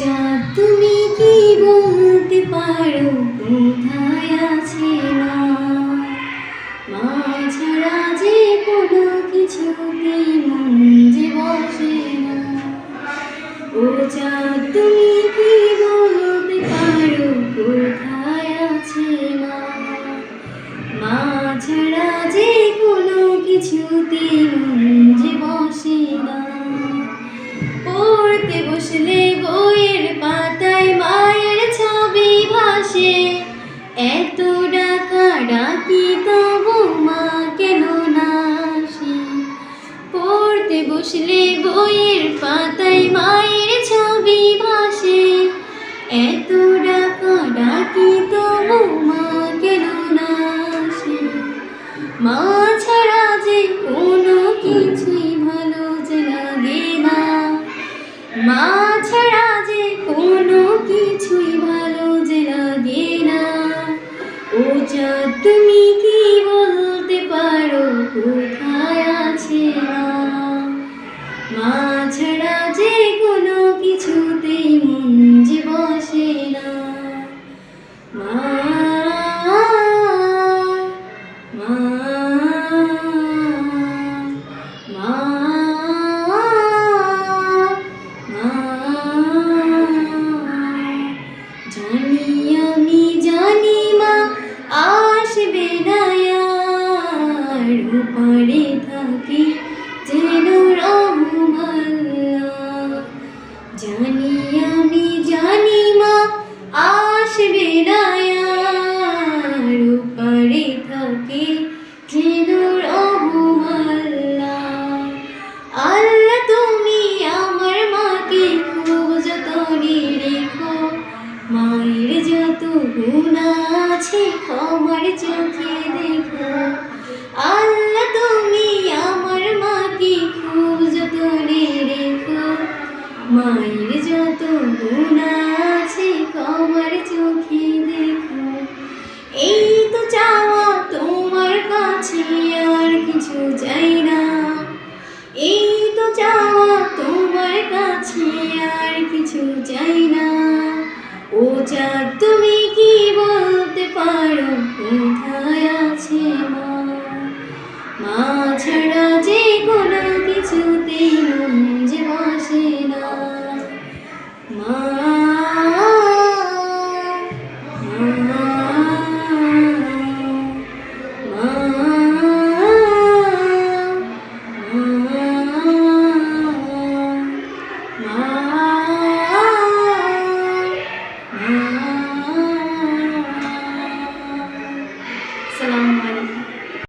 যা তুমি কি বলতে পারো? কোথায় আছে মা? ছাড়া যে কোনো কিছুতেই মন যে বসে না। ও যা তুমি কি বলতে পারো? কোথায় আছে মা ছাড়া যে কোনো কিছুতে মন যে বসে না। ডাকা তবু মা কেন না আসে? পড়তে বসলে বইয়ের পাতায় মায়ের ছবি ভাসে। এত ডাকা ডাকি তবু মা কেন না আসে? মা ছাড়া যে কোনো কিছুই ভালো যে লাগে না। মা ছাড়া তুমি কি বলতে পারো, কোথায় আছে মা? মা ছাড়া যে কোনো কিছুতেই মন যে বসে না। মা মা থাকি যেন জানি আমি, জানি মা, আসবে না উপরে থাকি যেন আল্লাহ তুমি আমার মাকে খুব যতনে রেখো। মায়ের যত গুণ আছে আমার চোখে দেখো। কাছে আর কিছু চাই না। ও যা তুমি কি বলতে পারো কোথায় আছে মা? মা ছাড়া যে কোনো কিছুতেই মন যে বসে না।